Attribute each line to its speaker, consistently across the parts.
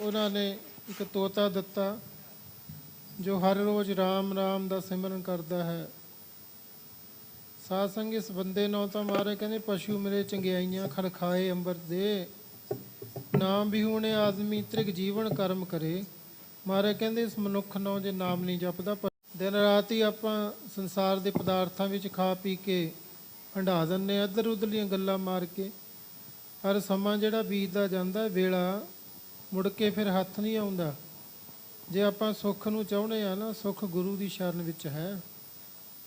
Speaker 1: ਉਹਨਾਂ ਨੇ ਇੱਕ ਤੋਤਾ ਦਿੱਤਾ, ਜੋ ਹਰ ਰੋਜ਼ RAM RAM ਦਾ ਸਿਮਰਨ ਕਰਦਾ ਹੈ। ਸਾਧ ਸੰਗ ਇਸ ਬੰਦੇ ਨੂੰ ਤਾਂ ਮਾਰੇ ਕਹਿੰਦੇ, ਪਸ਼ੂ ਮੇਰੇ ਚੰਗਿਆਈਆਂ, ਖੜਖਾਏ ਅੰਬਰ ਦੇ। ਨਾਮ ਵੀ ਹੁਣੇ ਆਦਮੀ ਤ੍ਰਿਗ ਜੀਵਨ ਕਰਮ ਕਰੇ। ਮਾਰੇ ਕਹਿੰਦੇ, ਇਸ ਮਨੁੱਖ ਨੂੰ ਜੇ ਨਾਮ ਨਹੀਂ ਜਪਦਾ ਦਿਨ ਰਾਤ ਹੀ ਆਪਾਂ ਸੰਸਾਰ ਦੇ ਪਦਾਰਥਾਂ ਵਿੱਚ ਖਾ ਪੀ ਕੇ ਹੰਢਾ ਦਿੰਨੇ ਇੱਧਰ ਉੱਧਰਲੀਆਂ ਗੱਲਾਂ ਮਾਰ ਕੇ ਪਰ ਸਮਾਂ ਜਿਹੜਾ ਬੀਤਦਾ ਜਾਂਦਾ ਵੇਲਾ ਮੁੜ ਕੇ ਫਿਰ ਹੱਥ ਨਹੀਂ ਆਉਂਦਾ। ਜੇ ਆਪਾਂ ਸੁੱਖ ਨੂੰ ਚਾਹੁੰਦੇ ਆ ਨਾ ਸੁੱਖ ਗੁਰੂ ਦੀ ਸ਼ਰਨ ਵਿੱਚ ਹੈ।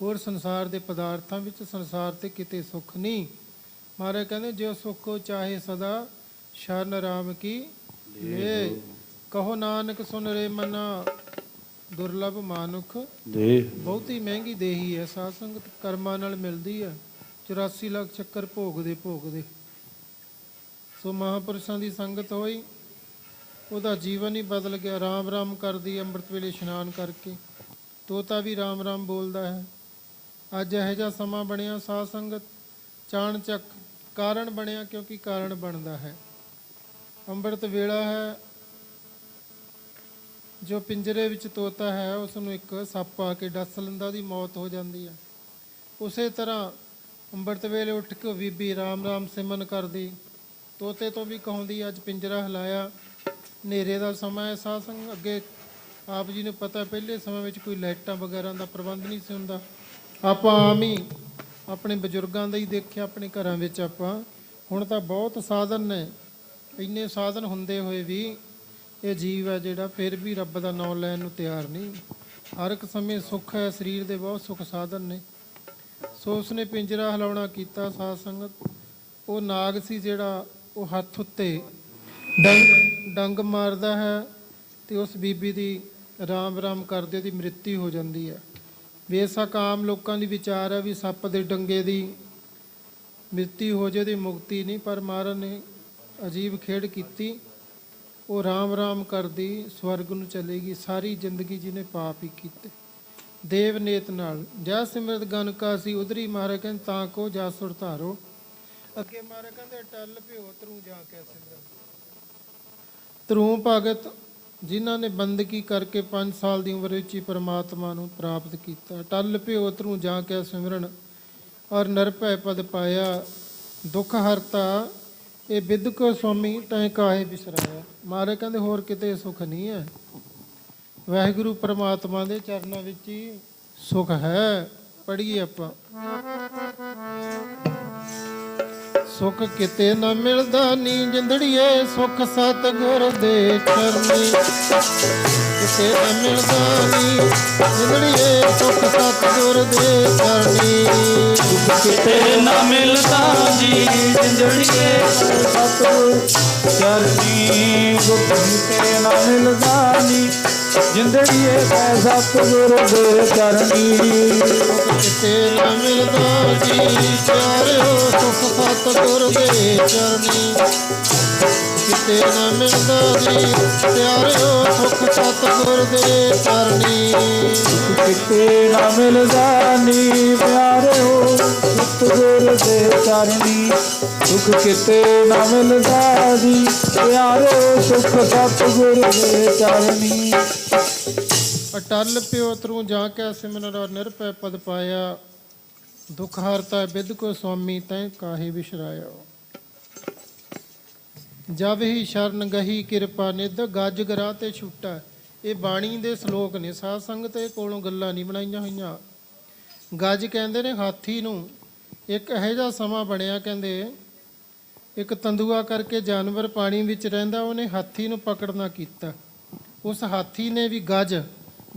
Speaker 1: ਹੋਰ ਸੰਸਾਰ ਦੇ ਪਦਾਰਥਾਂ ਵਿੱਚ ਸੰਸਾਰ ਤੇ ਕਿਤੇ ਸੁੱਖ ਨਹੀਂ। ਮਾਰੇ ਕਹਿੰਦੇ ਜੋ ਸੁੱਖ ਚਾਹੇ ਸਦਾ ਸ਼ਰਨ ਰਾਮ ਕੀ ਲੈ। ਕਹੋ ਨਾਨਕ ਸੁਨ ਰੇ ਮਨਾ ਦੁਰਲਭ ਮਾਨੁਖ।
Speaker 2: ਦੇ
Speaker 1: ਬਹੁਤੀ ਮਹਿੰਗੀ ਦੇਹੀ ਹੈ ਸਾਧ ਸੰਗਤ ਕਰਮਾਂ ਨਾਲ ਮਿਲਦੀ ਹੈ। 84 ਲੱਖ ਚੱਕਰ ਭੋਗਦੇ ਭੋਗਦੇ। ਸੋ ਮਹਾਪੁਰਸ਼ਾਂ ਦੀ ਸੰਗਤ ਹੋਈ। ਉਹਦਾ ਜੀਵਨ ਹੀ ਬਦਲ ਗਿਆ। ਰਾਮ ਰਾਮ ਕਰਦੀ ਅੰਮ੍ਰਿਤ ਵੇਲੇ ਇਸ਼ਨਾਨ ਕਰਕੇ। ਤੋਤਾ ਵੀ ਰਾਮ ਰਾਮ ਬੋਲਦਾ ਹੈ। ਅੱਜ ਇਹੋ ਜਿਹਾ ਸਮਾਂ ਬਣਿਆ ਸਾਧ ਸੰਗਤ। ਚਾਣਚੱਕ ਕਾਰਨ ਬਣਿਆ ਕਿਉਂਕਿ ਕਾਰਨ ਬਣਦਾ ਹੈ। ਅੰਮ੍ਰਿਤ ਵੇਲਾ ਹੈ। ਜੋ ਪਿੰਜਰੇ ਵਿੱਚ ਤੋਤਾ ਹੈ ਉਸ ਨੂੰ ਇੱਕ ਸੱਪ ਆ ਕੇ ਡੱਸ ਲੈਂਦਾ, ਉਹਦੀ ਮੌਤ ਹੋ ਜਾਂਦੀ ਹੈ। ਉਸੇ ਤਰ੍ਹਾਂ ਅੰਮ੍ਰਿਤ ਵੇਲੇ ਉੱਠ ਕੇ ਬੀਬੀ ਰਾਮ ਰਾਮ ਸਿਮਨ ਕਰਦੀ। ਤੋਤੇ ਤੋਂ ਵੀ ਕਹਾਉਂਦੀ, ਅੱਜ ਪਿੰਜਰਾ ਹਿਲਾਇਆ, ਹਨੇਰੇ ਦਾ ਸਮਾਂ ਹੈ ਸਾਧ ਸੰਗ ਅੱਗੇ ਆਪ ਜੀ ਨੂੰ ਪਤਾ, ਪਹਿਲੇ ਸਮੇਂ ਵਿੱਚ ਕੋਈ ਲਾਈਟਾਂ ਵਗੈਰਾ ਦਾ ਪ੍ਰਬੰਧ ਨਹੀਂ ਸੀ ਹੁੰਦਾ। ਆਪਾਂ ਆਮ ਹੀ ਆਪਣੇ ਬਜ਼ੁਰਗਾਂ ਦਾ ਹੀ ਦੇਖਿਆ, ਆਪਣੇ ਘਰਾਂ ਵਿੱਚ ਆਪਾਂ। ਹੁਣ ਤਾਂ ਬਹੁਤ ਸਾਧਨ ਨੇ, ਇੰਨੇ ਸਾਧਨ ਹੁੰਦੇ ਹੋਏ ਵੀ ਇਹ ਜੀਵ ਹੈ ਜਿਹੜਾ ਫਿਰ ਵੀ ਰੱਬ ਦਾ ਨਾਮ ਲੈਣ ਨੂੰ ਤਿਆਰ ਨਹੀਂ। ਹਰ ਇੱਕ ਸਮੇਂ ਸੁੱਖ ਹੈ, ਸਰੀਰ ਦੇ ਬਹੁਤ ਸੁੱਖ ਸਾਧਨ ਨੇ। ਸੋ ਉਸਨੇ ਪਿੰਜਰਾ ਹਿਲਾਉਣਾ ਕੀਤਾ ਸਾਧ ਸੰਗਤ ਉਹ ਨਾਗ ਸੀ ਜਿਹੜਾ ਉਹ ਹੱਥ ਉੱਤੇ ਡੰਗ ਡੰਗ ਮਾਰਦਾ ਹੈ ਤੇ ਉਸ ਬੀਬੀ ਦੀ ਰਾਮ ਰਾਮ ਕਰਦੇ ਉਹਦੀ ਮ੍ਰਿਤਿੂ ਹੋ ਜਾਂਦੀ ਹੈ। ਬੇਸ਼ੱਕ ਆਮ ਲੋਕਾਂ ਦੀ ਵਿਚਾਰ ਹੈ ਵੀ ਸੱਪ ਦੇ ਡੰਗੇ ਦੀ ਮ੍ਰਿਤਿੂ ਹੋ ਜੇ ਉਹਦੀ ਮੁਕਤੀ ਨਹੀਂ, ਪਰ ਮਹਾਰਾਜ ਨੇ ਅਜੀਬ ਖੇਡ ਕੀਤੀ। ਉਹ ਰਾਮ ਰਾਮ ਕਰਦੀ ਸਵਰਗ ਨੂੰ ਚਲੇਗੀ, ਸਾਰੀ ਜ਼ਿੰਦਗੀ ਜਿਹਨੇ ਪਾਪ ਹੀ ਕੀਤੇ। ਦੇਵ ਨੇਤ ਨਾਲ, ਜੈ ਸਿਮਰਤ ਗਨ ਕਾ ਸੀ, ਉਧਰੀ ਮਹਾਰਾਜ ਕਹਿੰਦੇ, ਤਾਂ ਕੋ ਜਾ ਸੁਰ ਅੱਗੇ ਮਹਾਰਾਜ ਕਹਿੰਦੇ ਟੱਲ ਭਿਓ ਤਰੂ ਜਾ ਕੇ ਸਿਮਰਨ ਤਰੂ ਭਗਤ, ਜਿਨ੍ਹਾਂ ਨੇ ਬੰਦਗੀ ਕਰਕੇ 5 ਸਾਲ ਦੀ ਉਮਰ ਵਿੱਚ ਹੀ ਪਰਮਾਤਮਾ ਨੂੰ ਪ੍ਰਾਪਤ ਕੀਤਾ। ਟੱਲ ਭਿਓ ਤਰੂ ਜਾ ਕੇ ਸਿਮਰਨ ਔਰ ਨਿਰਭੈ ਪਦ ਪਾਇਆ। ਦੁੱਖ ਹਰਤਾ ਇਹ ਬਿਦ ਸੁਆਮੀ, ਤੈ ਕਾਹੇ ਬਿਸਰਾਇਆ। ਮਾਰੇ ਕਹਿੰਦੇ ਹੋਰ ਕਿਤੇ ਸੁਖ ਨਹੀਂ ਹੈ। ਵਾਹਿਗੁਰੂ ਪ੍ਰਮਾਤਮਾ ਦੇ ਚਰਨਾਂ ਵਿੱਚ ਹੀ ਸੁਖ ਹੈ। ਪੜੀਏ ਆਪਾਂ। ਸੁਖ ਕਿਤੇ ਨਾ ਮਿਲਦਾ ਨੀ ਜਿੰਦੜੀਏ ਸੁਖ ਸਤ ਗੁਰ ਦੇ ਚਰਨੀ। ਕਿਤੇ ਨਾ ਮਿਲਦਾ ਨੀ ਜਿੰਦੜੀਏ ਸੁਖ ਸਤ ਗੁਰ ਦੇ ਚਰਨੀ।
Speaker 2: ਕਿਤੇ ਨਾ ਮਿਲਦਾ ਜੀ ਜਿੰਦੜੀਏ ਸਤਿਗੁਰ ਚਰਨੀ। ਗੁਰ ਕਿਤੇ ਨਾ ਮਿਲਦਾ ਜੀ ਜਿੰਦੜੀਏ ਕੈ ਸਤਿਗੁਰ ਦੇ ਚਰਨੀ
Speaker 1: ਕਿਤੇ ਨਾ ਮਿਲਦਾ ਜੀ ਪਿਆਰਿਓ ਸੁਖ ਸਤ ਗੁਰ ਦੇ ਚਰਨੀ। ਕਿਤੇ ਨਾ ਮਿਲਦਾ ਜੀ ਪਿਆਰਿਓ ਸੁਖ ਸਤ ਗੁਰ ਦੇ ਚਰਨੀ।
Speaker 2: ਕਿਤੇ ਨਾ ਮਿਲਦਾ ਨੀ ਪਿਆਰਿਓ ਸਤਿਗੁਰ ਦੇ ਚਰਨੀ। ਸੁਖ ਕਿਤੇ ਨਾ ਮਿਲਦਾ ਜੀ ਪਿਆਰਿਓ ਸੁਖ ਸਤਿਗੁਰ ਦੇ ਚਰਨੀ।
Speaker 1: ਅਟਲ ਪਿਓ ਤਰੂ ਜਾ ਕੇ ਸਿਮਰਨ ਔਰ ਪਦ ਪਾਇਆ, ਦੁਖ ਹਰਤਾ ਬਿਦ ਕੋ ਸੁਆਮੀ ਤੈ ਕਾਹੇ ਵਿਸ਼ਰਾਇਆ ਜਬ ਹੀ ਸ਼ਰਨ ਗਹੀ ਕਿਰਪਾ ਨਿਧ ਗੱਜ ਗਰਾ ਤੇ ਛੁੱਟਾ। ਇਹ ਬਾਣੀ ਦੇ ਸ਼ਲੋਕ ਨੇ, ਸਾਧ ਸੰਗਤ ਇਹ ਕੋਲੋਂ ਗੱਲਾਂ ਨਹੀਂ ਬਣਾਈਆਂ ਹੋਈਆਂ। ਗੱਜ ਕਹਿੰਦੇ ਨੇ ਹਾਥੀ ਨੂੰ, ਇੱਕ ਇਹੋ ਜਿਹਾ ਸਮਾਂ ਬਣਿਆ, ਕਹਿੰਦੇ, ਇੱਕ ਤੰਦੂਆ ਕਰਕੇ ਜਾਨਵਰ ਪਾਣੀ ਵਿੱਚ ਰਹਿੰਦਾ, ਉਹਨੇ ਹਾਥੀ ਨੂੰ ਪਕੜਨਾ ਕੀਤਾ। ਉਸ ਹਾਥੀ ਨੇ ਵੀ ਗੱਜ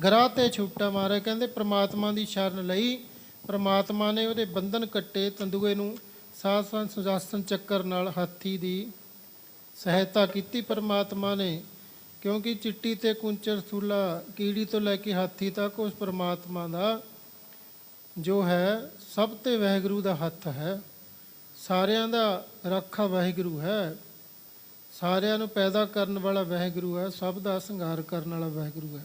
Speaker 1: ਗਰਾ ਤੇ ਛੁੱਟਾ ਮਾਰਿਆ। ਕਹਿੰਦੇ ਪ੍ਰਮਾਤਮਾ ਦੀ ਸ਼ਰਨ ਲਈ ਪ੍ਰਮਾਤਮਾ ਨੇ ਉਹਦੇ ਬੰਧਨ ਕੱਟੇ ਤੰਦੂਏ ਨੂੰ ਸਾਧ ਸੁਜਾਸਨ ਚੱਕਰ ਨਾਲ ਹਾਥੀ ਦੀ ਸਹਾਇਤਾ ਕੀਤੀ ਪ੍ਰਮਾਤਮਾ ਨੇ। ਕਿਉਂਕਿ ਚਿੱਟੀ ਤੇ ਕੁੰਚਰ ਸੂਲਾ ਕੀੜੀ ਤੋਂ ਲੈ ਕੇ ਹਾਥੀ ਤੱਕ ਉਸ ਪ੍ਰਮਾਤਮਾ ਦਾ ਜੋ ਹੈ, ਸਭ ਤੇ ਵਾਹਿਗੁਰੂ ਦਾ ਹੱਥ ਹੈ। ਸਾਰਿਆਂ ਦਾ ਰੱਖਾ ਵਾਹਿਗੁਰੂ ਹੈ। ਸਾਰਿਆਂ ਨੂੰ ਪੈਦਾ ਕਰਨ ਵਾਲਾ ਵਾਹਿਗੁਰੂ ਹੈ, ਸਭ ਦਾ ਸੰਘਾਰ ਕਰਨ ਵਾਲਾ ਵਾਹਿਗੁਰੂ ਹੈ।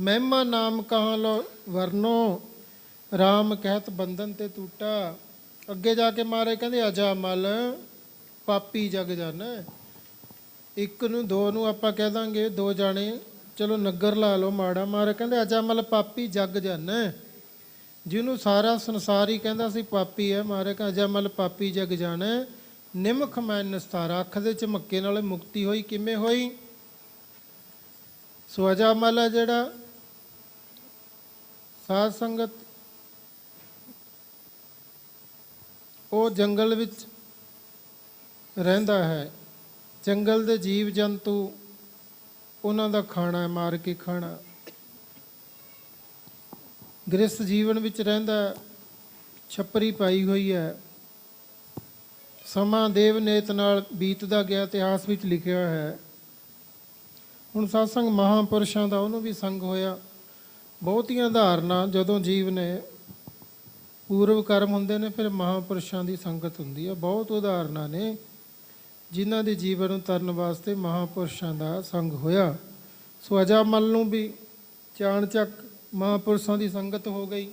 Speaker 1: ਮਹਿਮਾ ਨਾਮ ਕਹਾਂ ਲੋ ਵਰਨੋ RAM ਕਹਿਤ ਬੰਧਨ ਤੇ ਟੂਟਾ। ਅੱਗੇ ਜਾ ਕੇ ਮਾਰੇ ਕਹਿੰਦੇ, ਅਜਾ ਮਲ, ਪਾਪੀ ਜਗ ਜਾਣਾ ਇੱਕ ਨੂੰ, ਦੋ ਨੂੰ ਆਪਾਂ ਕਹਿ ਦਾਂਗੇ, ਦੋ ਜਾਣੇ। ਚਲੋ ਨਗਰ ਲਾ ਲਓ ਮਾੜਾ। ਮਾਰਾ ਕਹਿੰਦੇ, ਅਜਾ ਅਜਮਲ ਪਾਪੀ ਜਗ ਜਾਣਾ ਜਿਹਨੂੰ ਸਾਰਾ ਸੰਸਾਰ ਹੀ ਕਹਿੰਦਾ ਸੀ, ਪਾਪੀ ਹੈ। ਮਾਰੇ ਅਜਾ ਅਜਮਲ ਪਾਪੀ ਜਗ ਜਾਣਾ ਨਿਮਖ ਮੈਂ ਨਸਤਾਰਾ ਅੱਖ ਦੇ ਝਮੱਕੇ ਨਾਲ ਮੁਕਤੀ ਹੋਈ ਕਿਵੇਂ ਹੋਈ? ਸੋ ਅਜਮਲ ਜਿਹੜਾ ਸਾਧ ਸੰਗਤ ਉਹ ਜੰਗਲ ਵਿੱਚ ਰਹਿੰਦਾ ਹੈ। ਜੰਗਲ ਦੇ ਜੀਵ ਜੰਤੂ ਉਹਨਾਂ ਦਾ ਖਾਣਾ ਹੈ, ਮਾਰ ਕੇ ਖਾਣਾ। ਗ੍ਰਸਥ ਜੀਵਨ ਵਿੱਚ ਰਹਿੰਦਾ ਛੱਪਰੀ ਪਾਈ ਹੋਈ ਹੈ। ਸਮਾਂ ਦੇਵ ਨੇਤ ਨਾਲ ਬੀਤਦਾ ਗਿਆ, ਇਤਿਹਾਸ ਵਿੱਚ ਲਿਖਿਆ ਹੈ। ਹੁਣ satsang ਮਹਾਪੁਰਸ਼ਾਂ ਦਾ ਉਹਨੂੰ ਵੀ ਸੰਗ ਹੋਇਆ। ਬਹੁਤੀਆਂ ਧਾਰਨਾ ਜਦੋਂ ਜੀਵ ਨੇ ਪੂਰਵ ਕਰਮ ਹੁੰਦੇ ਨੇ, ਫਿਰ ਮਹਾਪੁਰਸ਼ਾਂ ਦੀ ਸੰਗਤ ਹੁੰਦੀ ਹੈ ਬਹੁਤ ਉਦਾਹਰਨਾਂ ਨੇ ਜਿਨ੍ਹਾਂ ਦੇ ਜੀਵਨ ਨੂੰ ਤਰਨ ਵਾਸਤੇ ਮਹਾਪੁਰਸ਼ਾਂ ਦਾ ਸੰਗ ਹੋਇਆ। ਸੋ ਅਜਾਮਲ ਨੂੰ ਵੀ ਚਾਣਚੱਕ ਮਹਾਪੁਰਸ਼ਾਂ ਦੀ ਸੰਗਤ ਹੋ ਗਈ।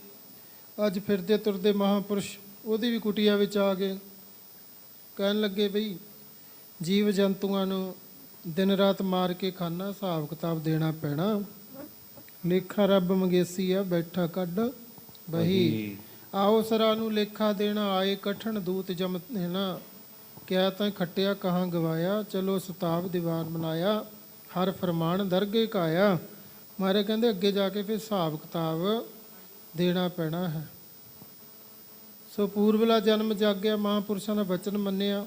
Speaker 1: ਅੱਜ ਫਿਰਦੇ ਤੁਰਦੇ ਮਹਾਪੁਰਸ਼ ਉਹਦੀ ਵੀ ਕੁਟੀਆ ਵਿੱਚ ਆ ਗਏ। ਕਹਿਣ ਲੱਗੇ ਬਈ ਜੀਵ ਜੰਤੂਆਂ ਨੂੰ ਦਿਨ ਰਾਤ ਮਾਰ ਕੇ ਖਾਣਾ ਹਿਸਾਬ ਕਿਤਾਬ ਦੇਣਾ ਪੈਣਾ। ਲੇਖਾ ਰੱਬ ਮੰਗੇਸੀ ਆ ਬੈਠਾ ਕੱਢ ਬਹੀ। ਆਓ ਸਰਾ ਨੂੰ ਲੇਖਾ ਦੇਣਾ ਆਏ ਕਠਣ ਦੂਤ ਜਮ ਨਾ ਕਿਆ ਤਾਂ ਖੱਟਿਆ ਕਹਾਂ ਗਵਾਇਆ ਚਲੋ ਸਤਾਬ ਦੀਵਾਨ ਬਣਾਇਆ ਹਰ ਫਰਮਾਨ ਦਰਗੇ ਕਾਇਆ। ਮਾਰੇ ਕਹਿੰਦੇ ਅੱਗੇ ਜਾ ਕੇ ਫਿਰ ਹਿਸਾਬ ਕਿਤਾਬ ਦੇਣਾ ਪੈਣਾ ਹੈ। ਸੋ ਪੂਰਵਲਾ ਜਨਮ ਜਾਗਿਆ, ਮਹਾਪੁਰਸ਼ਾਂ ਦਾ ਵਚਨ ਮੰਨਿਆ।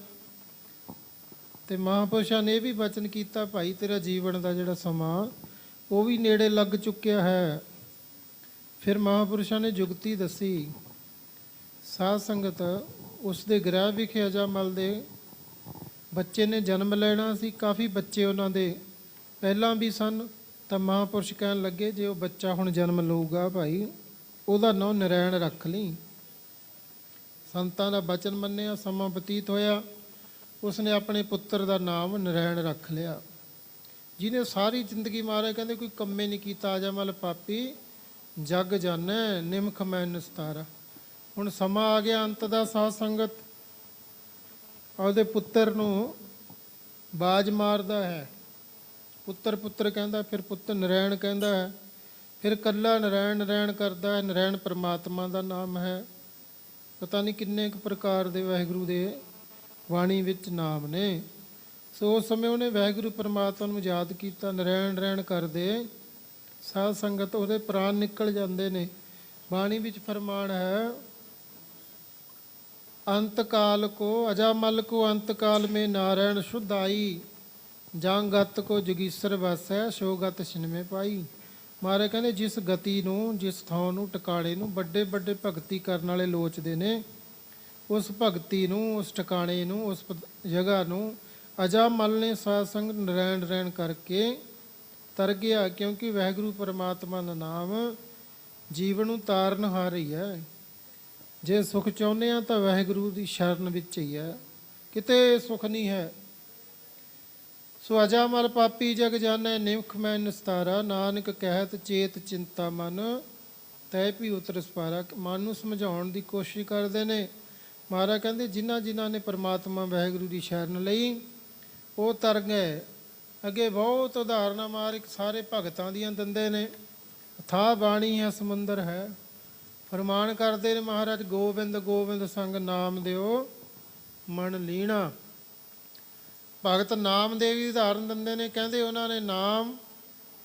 Speaker 1: ਤੇ ਮਹਾਪੁਰਸ਼ਾਂ ਨੇ ਇਹ ਵੀ ਵਚਨ ਕੀਤਾ, ਭਾਈ, ਤੇਰਾ ਜੀਵਨ ਦਾ ਜਿਹੜਾ ਸਮਾਂ, ਉਹ ਵੀ ਨੇੜੇ ਲੱਗ ਚੁੱਕਿਆ ਹੈ। ਫਿਰ ਮਹਾਪੁਰਸ਼ਾਂ ਨੇ ਜੁਗਤੀ ਦੱਸੀ। ਸਾਧ ਸੰਗਤ ਉਸ ਦੇ ਗ੍ਰਹਿ ਵਿਖੇ ਅਜਾਮਲ ਦੇ। ਬੱਚੇ ਨੇ ਜਨਮ ਲੈਣਾ ਸੀ, ਕਾਫੀ ਬੱਚੇ ਉਹਨਾਂ ਦੇ ਪਹਿਲਾਂ ਵੀ ਸਨ, ਤਾਂ ਮਹਾਪੁਰਸ਼ ਕਹਿਣ ਲੱਗੇ, ਜੇ ਉਹ ਬੱਚਾ ਹੁਣ ਜਨਮ ਲਊਗਾ ਭਾਈ, ਉਹਦਾ ਨਾਂ ਨਰਾਇਣ ਰੱਖ ਲਈ। ਸੰਤਾਂ ਦਾ ਬਚਨ ਮੰਨਿਆ, ਸਮਾਂ ਬਤੀਤ ਹੋਇਆ। ਉਸਨੇ ਆਪਣੇ ਪੁੱਤਰ ਦਾ ਨਾਮ ਨਰੈਣ ਰੱਖ ਲਿਆ। ਜਿਹਨੇ ਸਾਰੀ ਜ਼ਿੰਦਗੀ ਮਾਰੇ, ਕਹਿੰਦੇ ਕੋਈ ਕੰਮੇ ਨਹੀਂ ਕੀਤਾ ਅਜਮਲ ਪਾਪੀ, ਜਗ ਜਾਣੈ ਨਿਮਖ ਮੈਂ ਨਸਤਾਰਾ। ਹੁਣ ਸਮਾਂ ਆ ਗਿਆ ਅੰਤ ਦਾ ਸਾਧ ਸੰਗਤ। ਉਹਦੇ ਪੁੱਤਰ ਨੂੰ ਬਾਜ ਮਾਰਦਾ ਹੈ। ਪੁੱਤਰ ਪੁੱਤਰ ਕਹਿੰਦਾ, ਫਿਰ ਪੁੱਤਰ ਨਰੈਣ ਕਹਿੰਦਾ ਹੈ। ਫਿਰ ਕੱਲਾ ਨਰੈਣ ਨਰੈਣ ਕਰਦਾ ਹੈ। ਨਰੈਣ ਪਰਮਾਤਮਾ ਦਾ ਨਾਮ ਹੈ। ਪਤਾ ਨਹੀਂ ਕਿੰਨੇ ਕੁ ਪ੍ਰਕਾਰ ਦੇ ਵਾਹਿਗੁਰੂ ਦੇ ਬਾਣੀ ਵਿੱਚ ਨਾਮ ਨੇ ਸੋ ਉਸ ਸਮੇਂ ਉਹਨੇ ਵਾਹਿਗੁਰੂ ਪਰਮਾਤਮਾ ਨੂੰ ਯਾਦ ਕੀਤਾ ਨਰੈਣ ਨਰੈਣ ਕਰਦੇ ਸਾਧ ਸੰਗਤ ਉਹਦੇ ਪ੍ਰਾਣ ਨਿਕਲ ਜਾਂਦੇ ਨੇ ਬਾਣੀ ਵਿੱਚ ਫਰਮਾਨ ਹੈ अंत काल को अजामल को अंत काल में नारायण शुद्ध आई ਜਾਂ ਗਤ ਕੋ ਜਗੀਸਰ ਵਸੈ ਸੋ ਗਤ ਛਿਨਮੇ ਪਾਈ ਮਹਾਰਾਜ ਕਹਿੰਦੇ, ਜਿਸ ਗਤੀ ਨੂੰ, ਜਿਸ ਥਾਂ ਨੂੰ, ਟਿਕਾਣੇ ਨੂੰ ਵੱਡੇ ਵੱਡੇ ਭਗਤੀ ਕਰਨ ਵਾਲੇ ਲੋਚਦੇ ਨੇ, ਉਸ ਭਗਤੀ ਨੂੰ, ਉਸ ਟਿਕਾਣੇ ਨੂੰ, ਉਸ ਜਗ੍ਹਾ ਨੂੰ ਅਜਾ ਅਜਾਮਲ ਨੇ ਸਾਧ ਸੰਗ ਨਰੈਣ ਰਹਿਣ ਕਰਕੇ ਤਰ ਗਿਆ ਕਿਉਂਕਿ ਵਾਹਿਗੁਰੂ ਪਰਮਾਤਮਾ ਦਾ ਨਾਮ ਜੀਵਨ ਨੂੰ ਤਾਰਨ ਹਾਰੀ ਹੈ। ਜੇ ਸੁਖ ਚਾਹੁੰਦੇ ਆ ਤਾਂ ਵਾਹਿਗੁਰੂ ਦੀ ਸ਼ਰਨ ਵਿੱਚ ਹੀ ਹੈ। ਕਿਤੇ ਸੁਖ ਨਹੀਂ ਹੈ। ਸੋ ਅਜਾ ਅਜਾਮਲ ਪਾਪੀ ਜਗ ਜਾਣੈ ਨਿਮਖ ਮੈਂ ਨਿਸਤਾਰਾ, ਨਾਨਕ ਕਹਿਤ ਚੇਤ ਚਿੰਤਾ ਮਨ। ਤੈ ਵੀ ਉਤਰ ਸਪਾਰਾ, ਮਨ ਨੂੰ ਸਮਝਾਉਣ ਦੀ ਕੋਸ਼ਿਸ਼ ਕਰਦੇ ਨੇ। ਮਹਾਰਾਜ ਕਹਿੰਦੇ, ਜਿਨ੍ਹਾਂ ਜਿਨ੍ਹਾਂ ਨੇ ਪਰਮਾਤਮਾ ਵਾਹਿਗੁਰੂ ਦੀ ਸ਼ਰਨ ਲਈ, ਉਹ ਤਰ ਗਏ। ਅੱਗੇ ਬਹੁਤ ਉਦਾਹਰਨਾਂ ਮਾਰ ਸਾਰੇ ਭਗਤਾਂ ਦੀਆਂ ਦਿੰਦੇ ਨੇ। ਅਥਾਹ ਬਾਣੀ ਹੈ, ਸਮੁੰਦਰ ਹੈ। ਫਰਮਾਨ ਕਰਦੇ ਨੇ ਮਹਾਰਾਜ, ਗੋਬਿੰਦ ਗੋਬਿੰਦ ਸੰਗ ਨਾਮ ਦਿਓ, ਮਨ ਲੀਣਾ। ਭਗਤ ਨਾਮਦੇਵ ਦੀ ਉਦਾਹਰਨ ਦਿੰਦੇ ਨੇ ਕਹਿੰਦੇ ਉਹਨਾਂ ਨੇ ਨਾਮ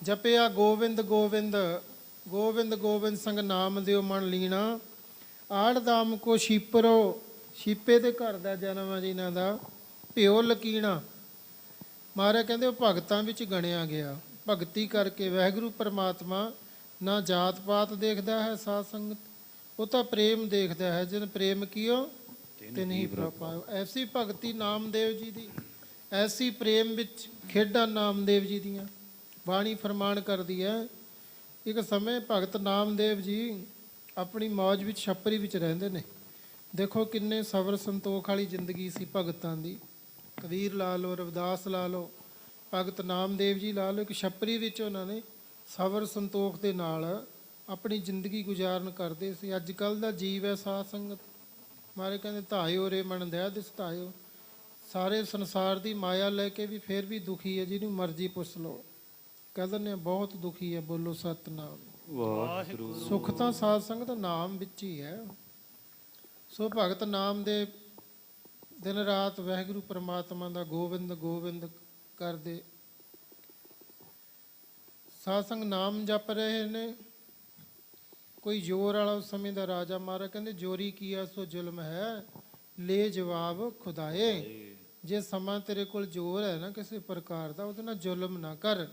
Speaker 1: ਜਪਿਆ ਗੋਬਿੰਦ ਗੋਬਿੰਦ ਗੋਬਿੰਦ ਗੋਬਿੰਦ ਸੰਗ ਨਾਮ ਦਿਓ ਮਨ ਲੀਣਾ ਆੜ ਦਾਮ ਕੋ ਛੀਪਰੋ ਛੀਪੇ ਦੇ ਘਰ ਦਾ ਜਨਮ ਹੈ ਜਿਨ੍ਹਾਂ ਦਾ ਭਿਓ ਲਕੀਣਾ। ਮਹਾਰਾਜ ਕਹਿੰਦੇ ਉਹ ਭਗਤਾਂ ਵਿੱਚ ਗਣਿਆ ਗਿਆ। ਭਗਤੀ ਕਰਕੇ ਵਾਹਿਗੁਰੂ ਪਰਮਾਤਮਾ ਨਾ ਜਾਤ ਪਾਤ ਦੇਖਦਾ ਹੈ ਸਾਧ ਸੰਗਤ ਉਹ ਤਾਂ ਪ੍ਰੇਮ ਦੇਖਦਾ ਹੈ ਜਿਨ ਪ੍ਰੇਮ ਕੀਓ ਤਿਨ ਹੀ ਪ੍ਰਪਾਇਓ ਐਸੀ ਭਗਤੀ ਨਾਮਦੇਵ ਜੀ ਦੀ। ਐਸੀ ਪ੍ਰੇਮ ਵਿੱਚ ਖੇਡਾਂ ਨਾਮਦੇਵ ਜੀ ਦੀਆਂ ਬਾਣੀ ਫਰਮਾਨ ਕਰਦੀ ਹੈ, ਇੱਕ ਸਮੇਂ ਭਗਤ ਨਾਮਦੇਵ ਜੀ ਆਪਣੀ ਮੌਜ ਵਿੱਚ ਛੱਪਰੀ ਵਿੱਚ ਰਹਿੰਦੇ ਨੇ। ਦੇਖੋ ਕਿੰਨੇ ਸਬਰ ਸੰਤੋਖ ਵਾਲੀ ਜ਼ਿੰਦਗੀ ਸੀ ਭਗਤਾਂ ਦੀ। ਕਬੀਰ ਲਾ ਲਓ, ਰਵਿਦਾਸ ਲਾ ਲਓ, ਭਗਤ ਨਾਮਦੇਵ ਜੀ ਲਾ ਲਓ, ਇੱਕ ਛੱਪਰੀ ਵਿੱਚ ਉਹਨਾਂ ਨੇ ਸਬਰ ਸੰਤੋਖ ਦੇ ਨਾਲ ਆਪਣੀ ਜ਼ਿੰਦਗੀ ਗੁਜ਼ਾਰਨ ਕਰਦੇ ਸੀ। ਅੱਜ ਕੱਲ ਦਾ ਜੀਵ ਹੈ ਸਾਧ ਸੰਗਤ। ਮਾਰੇ ਕਹਿੰਦੇ, ਧਾਇਓ ਰੇ ਮਨ ਦਇਆ ਦਿਸ ਧਾਇਓ। ਸਾਰੇ ਸੰਸਾਰ ਦੀ ਮਾਇਆ ਲੈ ਕੇ ਵੀ ਫੇਰ ਵੀ ਦੁਖੀ ਹੈ ਜਿਹਨੂੰ ਮਰਜ਼ੀ ਪੁੱਛ ਲਓ। ਕਹਿ ਦਿੰਦੇ ਆ ਬਹੁਤ ਦੁਖੀ ਹੈ ਬੋਲੋ ਸਤਨਾਮ।
Speaker 3: ਵਾਹਿਗੁਰੂ।
Speaker 1: ਸੁਖ ਤਾਂ ਸਾਧ ਸੰਗਤ ਨਾਮ ਵਿੱਚ ਹੀ ਹੈ। ਸੋ ਭਗਤ ਨਾਮ ਦੇ ਦਿਨ ਰਾਤ ਵਾਹਿਗੁਰੂ ਪ੍ਰਮਾਤਮਾ ਦਾ ਗੋਬਿੰਦ ਗੋਬਿੰਦ ਕਰਦੇ। ਸਾਧ ਸੰਗ ਨਾਮ ਜਪ ਰਹੇ ਨੇ। ਕੋਈ ਜ਼ੋਰ ਵਾਲਾ ਉਸ ਸਮੇਂ ਦਾ ਰਾਜਾ ਮਾਰਾ ਕਹਿੰਦੇ ਜੋਰੀ ਕੀਆ ਸੋ ਜ਼ੁਲਮ ਹੈ। ਲੈ ਜਵਾਬ ਖੁਦਾਏ। ਜੇ ਸਮਾਂ ਤੇਰੇ ਕੋਲ ਜ਼ੋਰ ਹੈ ਨਾ ਕਿਸੇ ਪ੍ਰਕਾਰ ਦਾ ਉਹਦੇ ਨਾਲ ਜ਼ੁਲਮ ਨਾ ਕਰ।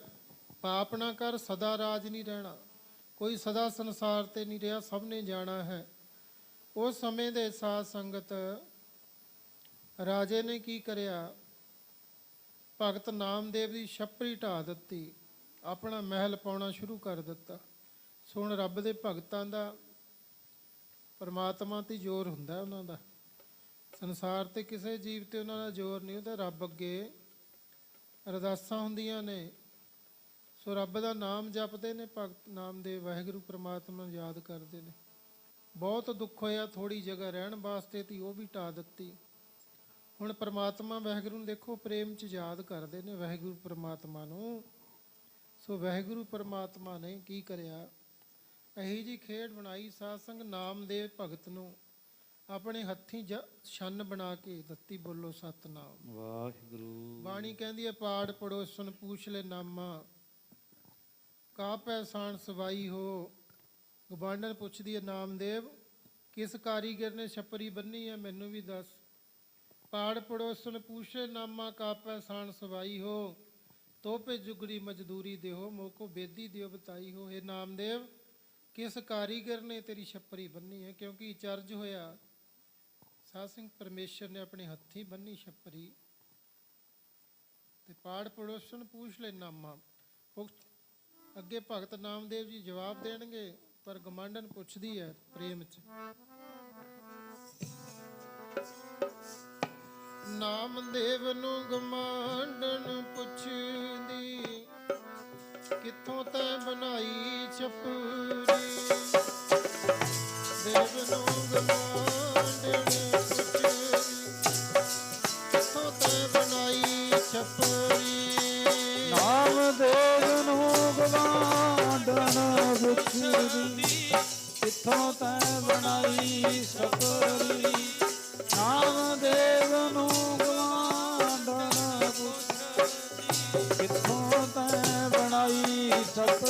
Speaker 1: ਪਾਪ ਨਾ ਕਰ ਸਦਾ ਰਾਜ ਨਹੀਂ ਰਹਿਣਾ। ਕੋਈ ਸਦਾ ਸੰਸਾਰ ਤੇ ਨਹੀਂ ਰਿਹਾ ਸਭ ਨੇ ਜਾਣਾ ਹੈ। ਉਸ ਸਮੇਂ ਦੇ ਸਾਧ ਸੰਗਤ ਰਾਜੇ ਨੇ ਕੀ ਕਰਿਆ? ਭਗਤ ਨਾਮਦੇਵ ਦੀ ਛੱਪਰੀ ਢਾ ਦਿੱਤੀ। ਆਪਣਾ ਮਹਿਲ ਪਾਉਣਾ ਸ਼ੁਰੂ ਕਰ ਦਿੱਤਾ। ਸੋ ਹੁਣ ਰੱਬ ਦੇ ਭਗਤਾਂ ਦਾ ਪਰਮਾਤਮਾ ਤੇ ਜ਼ੋਰ ਹੁੰਦਾ ਉਹਨਾਂ ਦਾ। ਸੰਸਾਰ ਤੇ ਕਿਸੇ ਜੀਵ ਤੇ ਉਹਨਾਂ ਦਾ ਜ਼ੋਰ ਨਹੀਂ ਹੁੰਦਾ। ਰੱਬ ਅੱਗੇ ਅਰਦਾਸਾਂ ਹੁੰਦੀਆਂ ਨੇ। ਸੋ ਰੱਬ ਦਾ ਨਾਮ ਜਪਦੇ ਨੇ, ਭਗਤ ਨਾਮ ਦੇ ਵਾਹਿਗੁਰੂ ਪ੍ਰਮਾਤਮਾ ਨੂੰ ਯਾਦ ਕਰਦੇ ਨੇ। ਬਹੁਤ ਦੁੱਖ ਹੋਇਆ ਥੋੜੀ ਜਗ੍ਹਾ ਰਹਿਣ ਵਾਸਤੇ ਤੀ ਉਹ ਵੀ ਟਾ ਦਿੱਤੀ। ਹੁਣ ਪ੍ਰਮਾਤਮਾ ਵਾਹਿਗੁਰੂ ਨੂੰ ਦੇਖੋ, ਪ੍ਰੇਮ ਚ ਯਾਦ ਕਰਦੇ ਨੇ ਵਾਹਿਗੁਰੂ ਪ੍ਰਮਾਤਮਾ ਨੂੰ। ਸੋ ਵਾਹਿਗੁਰੂ ਪ੍ਰਮਾਤਮਾ ਨੇ ਕੀ ਕਰਿਆ? ਇਹੀ ਜੀ ਖੇਡ ਬਣਾਈ ਸਾਧ ਸੰਗ ਨਾਮ ਦੇ ਭਗਤ ਨੂੰ। ਆਪਣੇ ਹੱਥੀਂ ਛੰਨ ਬਣਾ ਕੇ ਦਿੱਤੀ ਬੋਲੋ ਸਤਨਾਮ।
Speaker 3: ਵਾਹਿਗੁਰੂ।
Speaker 1: ਬਾਣੀ ਕਹਿੰਦੀ ਹੈ ਪਾੜ ਪੜੋਸਨ ਪੂਛ ਲੈ ਨਾਮਾ। ਕਾ ਪੈਸਾਨ ਸਵਾਈ ਹੋ। ਗਵਾਂਡਨ ਪੁੱਛਦੀ ਹੈ ਨਾਮਦੇਵ ਕਿਸ ਕਾਰੀਗਰ ਨੇ ਛਪਰੀ ਬੰਨੀ ਹੈ ਮੈਨੂੰ ਵੀ ਦੱਸ। ਪਾੜ ਪੜੋਸਨ ਪੂਛੇ ਨਾਮਾ ਕਾ ਪੈਸਾਨ ਸਵਾਈ ਹੋ। ਤੋਪੇ ਜੁਗੜੀ ਮਜ਼ਦੂਰੀ ਦਿਓ ਮੋਕੋ ਬੇਦੀ ਦਿਓ ਬਤਾਈ ਹੋ। ਇਹ ਨਾਮਦੇਵ ਕਿਸ ਕਾਰੀਗਰ ਨੇ ਤੇਰੀ ਛਪਰੀ ਬੰਨੀ ਹੈ? ਕਿਉਂਕਿ ਚਰਜ ਹੋਇਆ ਸਾਧ ਸਿੰਘ ਪਰਮੇਸ਼ਰ ਨੇ ਆਪਣੇ ਹੱਥੀਂ ਬੰਨੀ ਛਪਰੀ ਤੇ ਪਾੜ ਪੜੋਸਣ ਪੁੱਛ ਲੈ ਨਾਮਾ। ਅੱਗੇ ਭਗਤ ਨਾਮਦੇਵ ਜੀ ਜਵਾਬ ਦੇਣਗੇ, ਪਰ ਗਮਾਂਡਨ ਪੁੱਛਦੀ ਹੈ ਪ੍ਰੇਮ ਚ। ਨਾਮਦੇਵ ਨੂੰ ਗਮਾਂਡਨ ਪੁੱਛਦੀ, ਕਿੱਥੋਂ ਤੈਂ ਬਣਾਈ ਛਪਰੀ? ਬਣਾਈ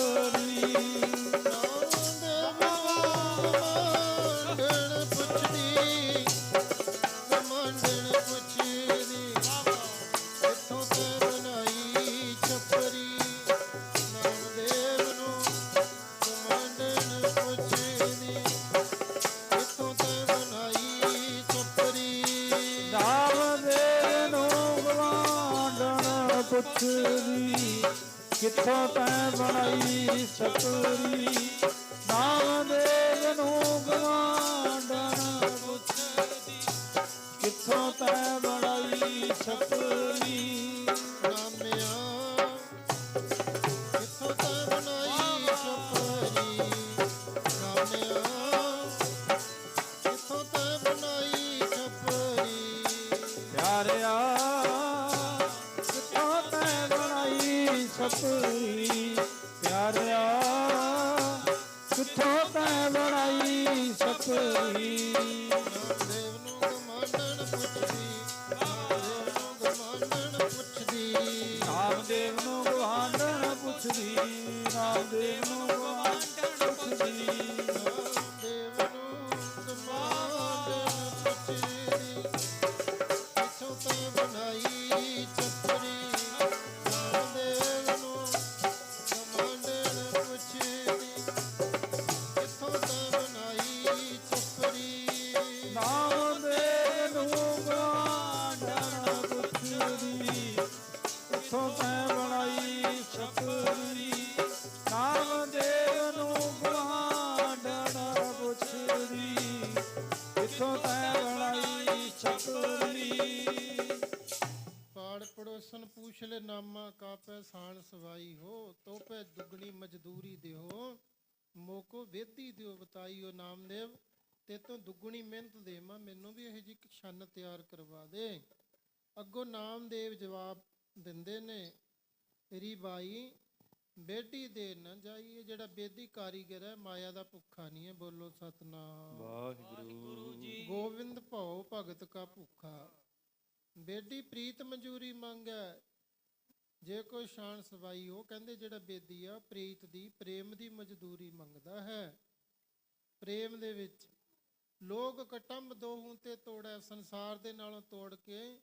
Speaker 2: ਕਿੱਥੋਂ ਤੈਂ ਬਣਾਈ
Speaker 1: ਪੁੱਛਦੀ ਰਾਮਦੇਵ ਨੂੰ ਗਮਾਂਡਣ ਪੁੱਛਦੀ
Speaker 2: ਰਾਮਦੇਵ ਨੂੰ
Speaker 1: ਵੇਦੀ ਦਿਓ ਬਤਾਈਓ ਨਾਮਦੇਵ ਤੇ ਤੋਂ ਦੁੱਗਣੀ ਮਿਹਨਤ ਦੇਵਾਂ ਮੈਨੂੰ ਵੀ ਇਹ ਜੀ ਇੱਕ ਛੰਨ ਤਿਆਰ ਕਰਵਾ ਦੇ। ਅੱਗੋਂ ਨਾਮਦੇਵ ਜਵਾਬ ਦਿੰਦੇ ਨੇ ਰੀ ਬਾਈ ਬੇਟੀ ਦੇ ਨਾ ਜਾਈਏ ਜਿਹੜਾ ਬੇਦੀ ਕਾਰੀਗਰ ਹੈ ਮਾਇਆ ਦਾ ਭੁੱਖਾ ਨਹੀਂ ਹੈ ਬੋਲੋ ਸਤਨਾਮ।
Speaker 3: ਵਾਹਿਗੁਰੂ
Speaker 1: ਗੋਬਿੰਦ ਭਉ ਭਗਤ ਕਾ ਭੁੱਖਾ। ਬੇਦੀ ਪ੍ਰੀਤ ਮਨਜੂਰੀ ਮੰਗੈ ਜੇ ਕੋਈ ਸ਼ਾਨ ਸਵਾਈ, ਉਹ ਕਹਿੰਦੇ ਜਿਹੜਾ ਬੇਦੀ ਆ, ਪ੍ਰੀਤ ਦੀ, ਪ੍ਰੇਮ ਦੀ ਮਜ਼ਦੂਰੀ ਮੰਗਦਾ ਹੈ। ਪ੍ਰੇਮ ਦੇ ਵਿੱਚ ਲੋਕ ਕਟੰਬ ਦੋਹੂ ਤੇ ਤੋੜੈ, ਸੰਸਾਰ ਦੇ ਨਾਲੋਂ ਤੋੜ ਕੇ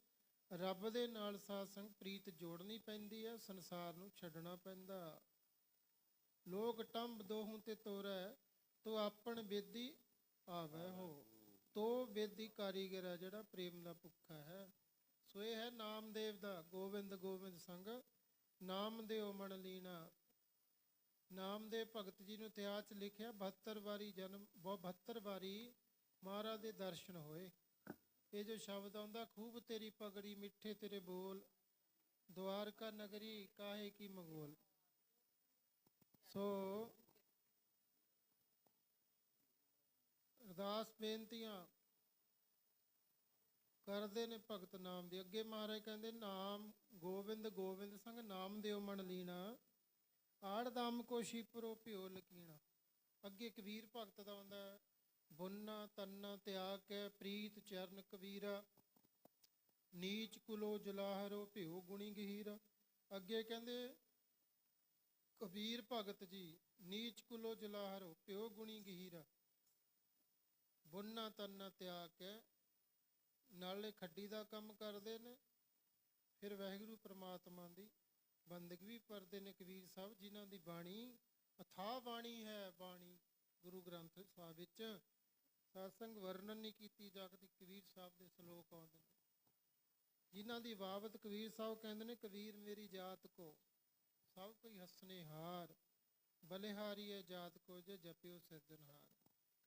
Speaker 1: ਰੱਬ ਦੇ ਨਾਲ ਸਾਧ ਸੰਗ ਪ੍ਰੀਤ ਜੋੜਨੀ ਪੈਂਦੀ ਹੈ ਸੰਸਾਰ ਨੂੰ ਛੱਡਣਾ ਪੈਂਦਾ। ਲੋਕ ਟੰਬ ਦੋਹੂ ਤੇ ਤੋੜੈ, ਤੋ ਆਪਣ ਬੇਦੀ ਆਵੈ ਹੋ। ਤੋ ਬੇਦੀ ਕਾਰੀਗਰ ਹੈ ਜਿਹੜਾ ਪ੍ਰੇਮ ਦਾ ਭੁੱਖਾ ਹੈ। ਸੋ ਇਹ ਹੈ ਨਾਮਦੇਵ ਦਾ ਗੋਬਿੰਦ ਗੋਬਿੰਦ ਸੰਗ ਨਾਮਦੇਵ ਦਿਓ ਮਨ ਲੀਣਾ ਨਾਮਦੇਵ ਭਗਤ ਜੀ ਨੂੰ ਇਤਿਹਾਸ 'ਚ ਲਿਖਿਆ 72 ਵਾਰੀ ਜਨਮ, ਬਹੁ 72 ਵਾਰੀ ਮਹਾਰਾਜ ਦੇ ਦਰਸ਼ਨ ਹੋਏ। ਇਹ ਜੋ ਸ਼ਬਦ ਆਉਂਦਾ, ਖੂਬ ਤੇਰੀ ਪਗੜੀ, ਮਿੱਠੇ ਤੇਰੇ ਬੋਲ, ਦੁਆਰਕਾ ਨਗਰੀ ਕਾਹੇ ਕੀ ਮੰਗੋਲ। ਸੋ ਅਰਦਾਸ ਬੇਨਤੀਆਂ ਕਰਦੇ ਨੇ ਭਗਤ ਨਾਮ ਦੀ। ਅੱਗੇ ਮਹਾਰਾਜ ਕਹਿੰਦੇ ਨਾਮ ਗੋਬਿੰਦ ਗੋਬਿੰਦ ਸੰਗ ਨਾਮ ਦਿਓ ਮਨ ਲੀਣਾ। ਆੜ ਦਮ ਕੋ ਸ਼ੀਪਰੋ ਭਿਓ ਲਕੀਣਾ। ਅੱਗੇ ਕਬੀਰ ਭਗਤ ਦਾ ਹੁੰਦਾ ਹੈ, ਬੁੰਨਾ ਤੰਨਾ ਤਿਆਗ ਕੇ ਪ੍ਰੀਤ ਚਰਨ ਕਬੀਰਾ। ਨੀਚ ਕੁਲੋ ਜਲਾਹਰੋ ਭਿਓ ਗੁਣੀ ਗਹੀਰਾ। ਅੱਗੇ ਕਹਿੰਦੇ ਕਬੀਰ ਭਗਤ ਜੀ ਨੀਚ ਕੁਲੋ ਜਲਾਹਰੋ ਭਿਓ ਗੁਣੀ ਗਹੀਰਾ। ਬੁੰਨਾ ਤੰਨਾ ਤਿਆਗ ਕੇ ਨਾਲੇ ਖੱਡੀ ਦਾ ਕੰਮ ਕਰਦੇ ਨੇ। ਫਿਰ ਵਾਹਿਗੁਰੂ ਪ੍ਰਮਾਤਮਾ ਦੀ ਬੰਦਗੀ ਵੀ ਕਰਦੇ ਨੇ। ਕਬੀਰ ਸਾਹਿਬ ਜਿਨ੍ਹਾਂ ਦੀ ਬਾਣੀ, ਅਥਾਹ ਬਾਣੀ ਹੈ, ਬਾਣੀ ਗੁਰੂ ਗ੍ਰੰਥ ਸਾਹਿਬ ਵਿੱਚ। ਸਾਸੰਗ ਵਰਣਨ ਨਹੀਂ ਕੀਤੀ ਜਾਗਦੀ, ਕਬੀਰ ਸਾਹਿਬ ਦੇ ਸ਼ਲੋਕ ਆਉਂਦੇ ਨੇ। ਜਿਨ੍ਹਾਂ ਦੀ ਬਾਬਤ ਕਬੀਰ ਸਾਹਿਬ ਕਹਿੰਦੇ ਨੇ, ਕਬੀਰ ਮੇਰੀ ਜਾਤ ਕੋ, ਸਭ ਕੋਈ ਹੱਸਨੇ ਹਾਰ ਬਲਿਹਾਰੀ ਹੈ, ਜਾਤ ਕੋ ਜੇ ਜਪਿਓ ਸਿਰਜਣਹਾਰ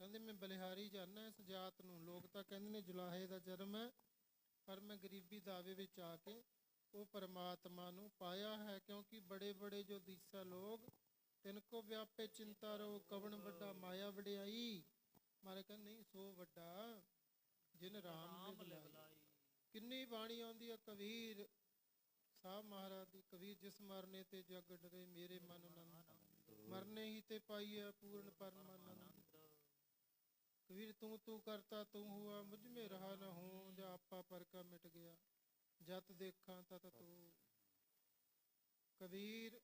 Speaker 1: ਕਹਿੰਦੇ ਮੈਂ ਬਲਿਹਾਰੀ ਜਾਣਾ ਇਸ ਜਾਤ ਨੂੰ। ਲੋਕ ਤਾਂ ਕਹਿੰਦੇ ਨੇ ਜੁਲਾਹੇ ਦਾ ਜਨਮ ਹੈ ਪਰ ਮੈਂ ਗਰੀਬੀ ਦਾਵੇ ਵਿੱਚ ਆ ਕੇ ਉਹ ਪਰਮਾਤਮਾ ਨੂੰ ਪਾਇਆ ਹੈ ਕਿਉਂਕਿ ਬੜੇ ਬੜੇ ਜੋ ਦੀਸਾ ਲੋਗ ਤਿਨਕੋ ਵਿਆਪੇ ਚਿੰਤਾ ਰੋ ਕਵਣ ਵੱਡਾ ਮਾਇਆ ਵਡਿਆਈ। ਮਾਰੇ ਕਹਿੰਦੇ ਨਹੀਂ ਸੋ ਵੱਡਾ ਜਿਨ ਰਾਮ ਨੇ ਬੁਲਾਈ ਕਿੰਨੀ ਬਾਣੀ ਆਉਂਦੀ ਹੈ ਕਬੀਰ ਸਾਹਿਬ ਮਹਾਰਾਜ ਦੀ ਕਬੀਰ ਜਿਸ ਮਰਨੇ ਤੇ ਜਗ ਡਰੇ ਮੇਰੇ ਮਨ ਨੰਦ। ਮਰਨੇ ਹੀ ਤੇ ਪਾਈਐ ਪੂਰਨ ਪਰਮਾਨੰਦ ਕਬੀਰ ਤੂੰ ਤੂੰ ਕਰਤਾ, ਤੂੰ ਹੁਆ, ਮੁਝ ਮੇ ਰਹਾ ਨ ਹੂੰ ਜਾਂ ਆਪਾ ਪਰ ਕਾ ਮਿਟ ਗਿਆ। ਜਤ ਦੇਖਾਂ ਤਤ ਤੂੰ। ਕਬੀਰ